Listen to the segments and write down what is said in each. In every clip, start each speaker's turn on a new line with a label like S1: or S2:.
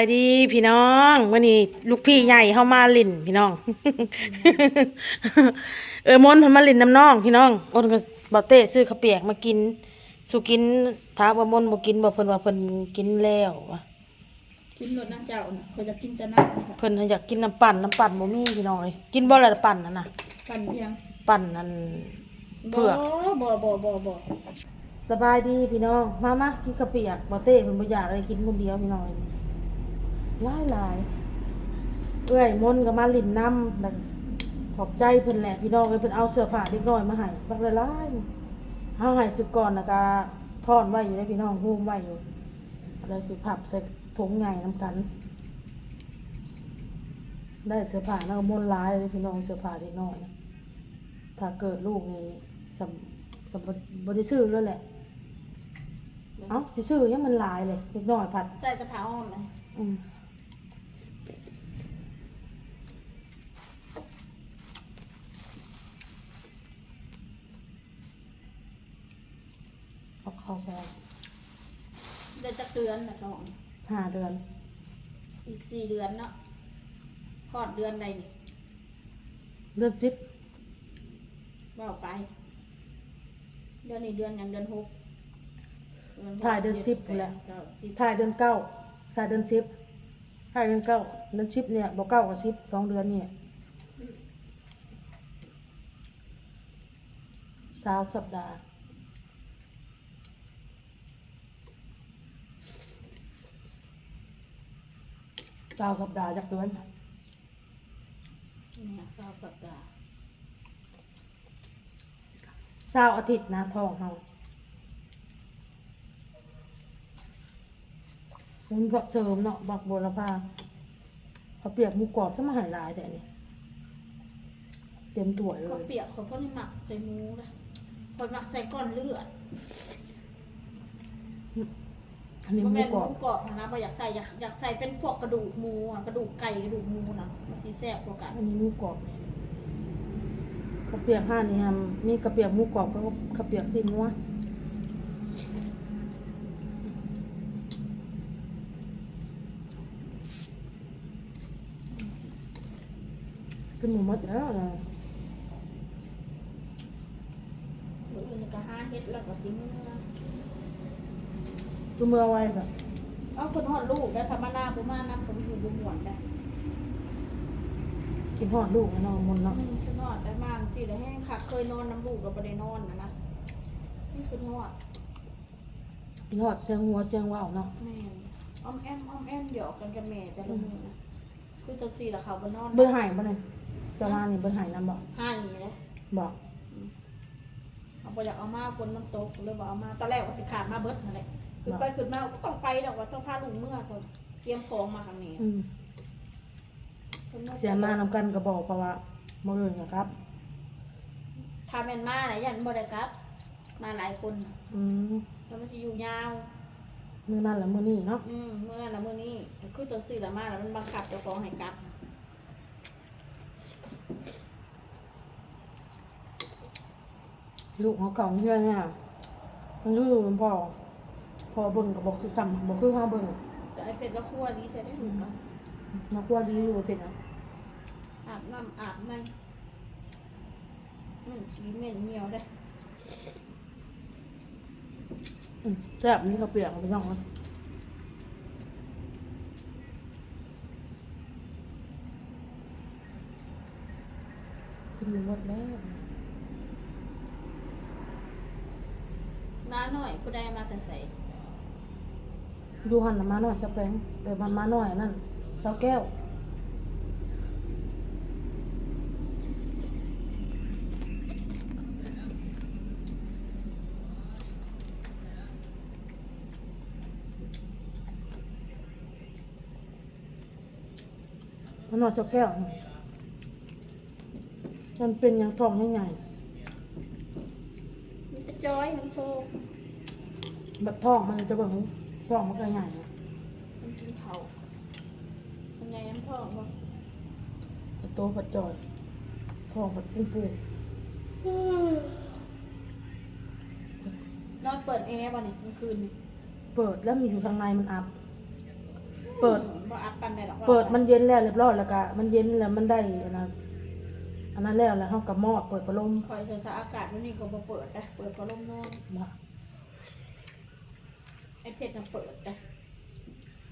S1: ไปดีพี่น้องวันนี้ลูกพี่ใหญ่เข้ามาลินพี่น้อง เออมนต์เพิ่นมาลินน้ำน้อง พี่น้องอ้นก็บ่เต้ซื้อข้าวเปียกมากินสุกินถามว่ามนต์บ่กินบ่เพิ่นว่าเพิ่นกินแล้วว่ะ
S2: กินรสน้ำเจ้าน่ะเขาจะกินแต่น้ำค่ะ
S1: เพิ่นอยากกินน้ำปั่นน้ำปั่นบ่มีพี่น้องเอ้ยกินบ่ละปั่นนั่นน่ะ
S2: ปั่นเพียง
S1: ปั่นนั่นเผือก
S2: บ่บ่บ่บ่
S1: สบายดีพี่น้องมามากินข้าวเปียกบ่เต้เพิ่นบ่อยากอะไรกินคนเดียวพี่น้อง หลายหลายเอ้อยมนต์ก็มาลินน้ำแล้วขอบใจเพิ่นแหละพี่น้องเอ้ยเพิ่นเอาเสื้อผ้าเด็กน้อยมาให้บักละลายเฮาให้สุดก่อนแล้วก็ทอนไว้อยู่ได้พี่น้องหุ้มไว้อยู่แล้วสิพับใส่ถุงใหญ่นํกัน ได้เสื้อผ้าแล้วก็มนต์หลายเลยพี่น้องเสื้อผ้าเด็กน้อยนะถ้าเกิดลูกนี่สำสำบ่ได้ซื้อแล้วแหละเอ้าสิซื้อยังมันหลายเลยเด็กน้อยผัด
S2: ใส่กระเพราอ่อนไหม
S1: อืม เอาเข้าไป
S2: ได้จะเตือนนะน้อง
S1: ห้าเดือน
S2: อีกสี่เดือนเนาะคลอดเดือนใดนี่
S1: เดือนสิบ
S2: ว่าไป เดือนนี้เดือนหยังเดือนหก
S1: ถ่ายเดือนสิบแหละ
S2: เก้าสิบ
S1: ถ่ายเดือนเก้าถ่ายเดือนสิบถ่ายเดือนเก้าเดือนสิบเนี่ยบอกเก้ากับสิบสองเดือนเนี่ยสาวสัปดาห์ สาวสัปดาห์จากเดือน
S2: เนี่ยเก้าสัปดาห์
S1: เศร้าอาทิตย์นะท้องเฮามันบักเสริมเนาะบักบัวละพาเขาเปียกหมูกรอบซะมาใหายลายแต่นี่เต็มถ้วยเล
S2: ก็
S1: ย
S2: เปียกเขาก็ไม่หมักใส่หมูนะคนหมักใส่ก้อนเลือด
S1: อันนี้ห
S2: บ่
S1: มู
S2: แม่นห
S1: กร
S2: มู
S1: อบ
S2: กรอบนะบ่อยากใส่อยากอยากใส่เป็นพวกกระดูกหมูอะกระดูกไก่กระดูกหมูนะมันสิแซ่บกว่ากัน
S1: อันนี้หมูกรอบกระเปียกห้านี่ฮะมีกระเปียกหมูกรอบก็กระเปียกซีนัวเป็นหมูมัดแล้วนะ
S2: หรืออื่นก็หาเฮ็ดแล้วก็สิมื้อ
S1: คือเมื่อไว้แบบ
S2: เอาคนฮอดลูกได้ธรรมดาบ่มานํคนอยู่บ่ม่วนได้
S1: กินหอดลูกนะน้องมนต์เนาะ
S2: อืมคนฮอดได้มาสิได้แห้งคักเคยนอนน้ำลูกก็บ่ได้นอนนะนะนี่คือฮอด
S1: กินหอดเสียงหัวเสียงว่าวเนาะ
S2: แม่นอ้อมแอมอ้อมแอมหยอกกันกับแม่แต่ละมื้อนะคือจังซี่ล่ะเขาบ่นอน
S1: เบื่อหายบ่เนี่ยจะมานี่เบื่อหายน้ำบอก
S2: หายเลย
S1: บอก
S2: เอาบ่อยากเอามาฝนมันตกเลยบ่เอามาตอนแรกว่าสิขาดมาเบิดนั่นแหละคือไปขึ้นมาก็ต้องไปดอกว่าต้องพาลูกเมื่อก่อนเตรียมของมาทางนี้
S1: อืม
S2: เพิ่นว่า
S1: เสียมานำกันก็บอกเพราะว่ามื่ออื่นนะครับ
S2: ถ้าแม่นมาน่ะยันบ่ได้กลับ มาหลายคนน่ะ
S1: อืม
S2: แล้วมันสิอยู่ยาว
S1: มือนั่นแหละมือนี่เนาะ
S2: อืมเมื่อนะเมื่อนี้คือตัวสื่อละมาแล้วมันบังคับเจ้าของให้กลับ
S1: ลูกเขาเก่าเพื่อนเนี่ยมันรู้อยู่พ่อพอเบิ่งก็บอกคือซ้ำบอกคือพ่อเบิ่ง
S2: แต่ไอ้เป็ดก็คั่วดีใช่ได้หรือเปล่า
S1: นักว่าดีอยู่เป็นอะ
S2: อาบน้ำอาบในมันสีเหม็นเหนียวได้
S1: อืมแซ่บนี่ก็เปียกไปย่องเลยกินหมดแล้ว
S2: น้า หน่อยผู้ใดมาแต่ใส่
S1: ดูหันน่ะมาหน่อยสแปงเดี๋ยวมันมาหน่อยนั่นเสาแก้วมันนอนเจ้าแก้วนี่มันเป็นอย่างทองใหญ่
S2: มันจะจ้อยมันโชว์
S1: ๆ แบบทองมันจะเบิ่งทองมันก็ใหญ่นะ
S2: มันกินเขามันไงน้ำพ่อบ่
S1: แต่โตผัดจอยทองผัดปุ้งปู
S2: นอนเปิดแอร์บ่เนี่ยกลางคืนนี่
S1: เปิดแล้วมีอยู่ข้างในมันอับ เปิด
S2: บ่ว่าอัดปันได้หรอก
S1: เปิดมันเย็นแล้วเรียบร้อยแล้วก็มันเย็นแล้วมันได้อันนั้นอันนั้นแล้วแล้วเฮาก็มอดเปิดพัดลม
S2: คอยเธอสาอากาศวันนี้ก็บ่เปิดนะเปิดพัดลมนอน
S1: บ่
S2: ไอ้เพชรน่ะเปิดนะ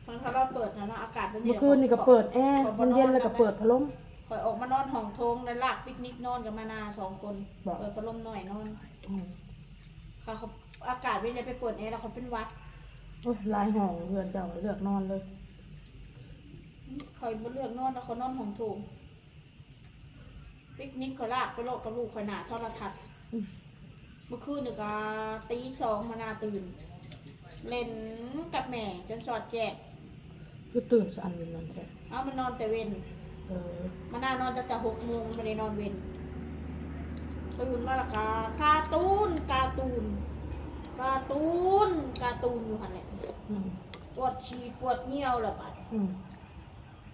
S2: มันเขาเราเปิดนะเนาะอากาศ
S1: เมื่อคืนนี่ก็เปิดแอร์มันเย็นแล้วก็เปิดพัดลม
S2: คอยออกมานอนห้องโถงแล้วลากปิกนิกนอนกับมานาสองคน
S1: บอก
S2: เปิดพัดลมหน่อยนอน
S1: อืม
S2: เขาเขาอากาศไม่ได้ไปเปิดแอร์แล้วเขาเป็นหวัด
S1: โอ้ยลายห้องเรือนเจ้าเลือกนอนเลย
S2: คอยบ่เลือกนอนแล้วเขานอนห้องโถงปิกนิกเขาลากไปโลกกับลูกขนาดโทรทัศน์
S1: อืม
S2: เมื่อคืนนี่ก็ตีสองมานาตื่น เล่นกับแม่จนสอดแจก
S1: คือตื่นอันนี้นั่นแท้
S2: เอามันนอนแต่เว้น
S1: เออ
S2: มันน่านอนจะจะหกโมงไม่ได้นอนเว้นตื่นมาและกาการ์ตูนการ์ตูนการ์ตูนการ์ตูนอยู่หันแหละ
S1: อืม
S2: ปวดฉี่ปวดเหี่ยวและบัด
S1: อืม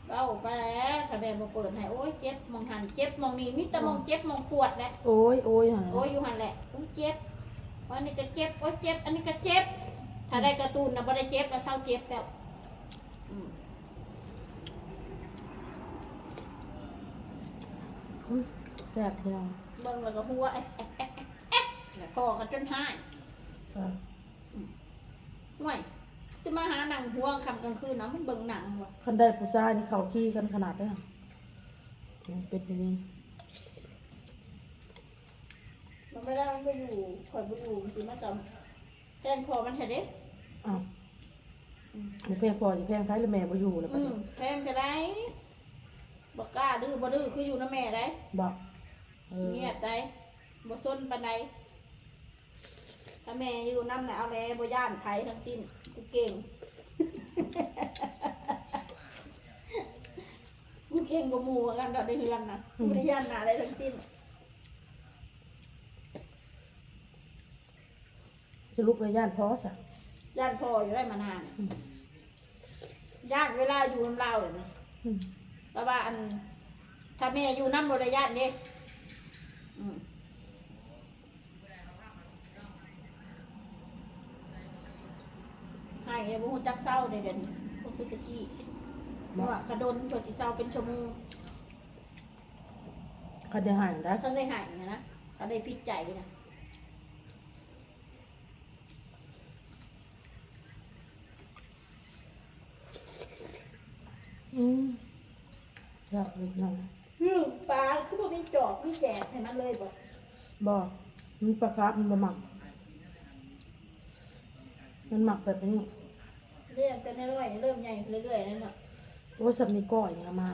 S2: เล่าไปแล้วถ้าแม่มาเปิดให้โอ้ยเจ็บมองหันเจ็บมองนี่มิตรมองเจ็บมองปวดแหละ
S1: โอ้ยโอ้ยหา
S2: โอ้ยอยู่หันแหละต้องเจ็บอันนี้ก็เจ็บโอ้ยเจ็บอันนี้ก็เจ็บ ถ้าได้การ์ตูนนะบ่ได้เจ็บแล้วเศร้าเจ็บแล้วอืม
S1: อืมแซ่บพี่น้อง
S2: เบิ่งแล้วก็หัวเอ๊ะเอ๊ะเอ๊ะเอ๊ะแล้วคอกันจนหาย
S1: เออ
S2: ห่วยสิมาหาหนังห่วงคำกลางคืนเนาะมันเบิ่งหนังว่ะ
S1: คันได้ผู้ชายนี่เขาขี้กันขนาดนี้นอืมเป็นอย่างนี้
S2: มันไม่ได้มันไปอยู่คอยไปอยู่สิมาจำ แทนพอมันเห็นเด้
S1: อ้าวมันแพงพอจะแพงใครหรือแม่บ่อยู่แล้วปะ
S2: อื
S1: เนี่
S2: ม
S1: ย
S2: แทนจะได้บอกกล้าดื้อบ่ดื้อคืออยู่นะแม่ได้
S1: บอกเออ
S2: เงียบได้บ่ซนปานใดถ้าแม่อยู่น้ำน่ะเอาแล้วบ่ย่านไผทั้งสิ้นกูเก่งกูเก่งกว่าหมู่ว่ากันดอกในเฮือนน่ะกูบ่ได้ย่านหน้าอะไรทั้งสิ้น
S1: จะลุกไปย่านพอจ้ะ
S2: ย่านพ่ออยู่ได้มานาน
S1: อืม
S2: ย่านเวลาอยู่น้ำเล่าเลยนะ
S1: อืม
S2: แต่ว่าอัน ถ้าแม่อยู่น้ำบริญาตเด้อืมให้เลยบ่ฮู้จักเศร้าเด้เดี๋ยวนี้บ่คือตะกี้เพราะว่ากระโดนตัวสิเศร้าเป็นชั่วโมง
S1: เขาจะหายได้
S2: ถ้าได้หายนะนะถ้าได้พิดใจนะ
S1: อืมอยากเลยน้อง
S2: อืมปลาคือบ่มีจอกมีแจกให้มันเลยบ่
S1: บอกมันปลาคาร์ฟมันบะหมัก มันหมักแบบนี้
S2: เรื่องแต่น้อยๆเริ่มใหญ่เรื่อยๆนั่นน่ะ
S1: โอ้ยสับนี้ก้อยนะมา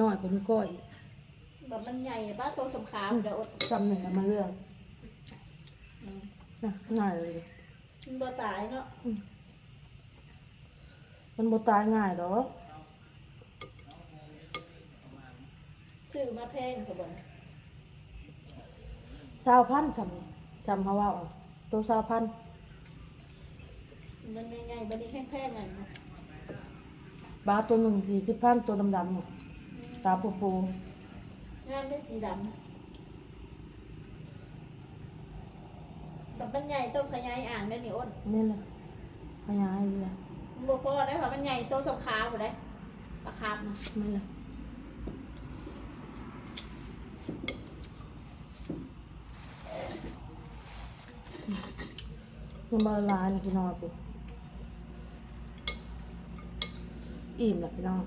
S1: น้อยกว่านี้ก้อย
S2: แบบมันใหญ่บ้าตัวสำคัญเดี๋ยวอด
S1: สับหนึ่งมาเรื่อง
S2: อืม
S1: นะง่ายเลย
S2: มันบ่ตายเนาะ
S1: มันบ่ตายง่ายหรอก
S2: ซื้อมาแพงกว่าบ่น
S1: ชาวพันธุ์จำจำเขาว่าเอาตัวชาวพันธุ์
S2: มันใหญ่ๆบัดนี้แพงๆนั่นนะ
S1: บาตัวหนึ่งสี่สิบพันตัวดำๆเนี่ยตาปูปู
S2: งามด้วยสีดำแต่มันใหญ่ต้องขยายอ่างได้นี่อ้น
S1: นี่แหละขยายเลย
S2: บ่พอได้ค่ะมันใหญ่โตสำคาบ่ได้ปลาคาบนะ
S1: นี่แหละ มันมาละลายนพี่น้องปุ๊อิ่มแล้วพี่น้อง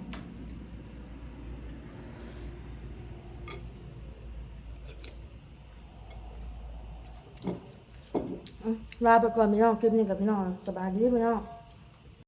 S1: ลาไปก่อนพี่น้องคลิปนี้กับพี่น้องสบายดีพี่น้อง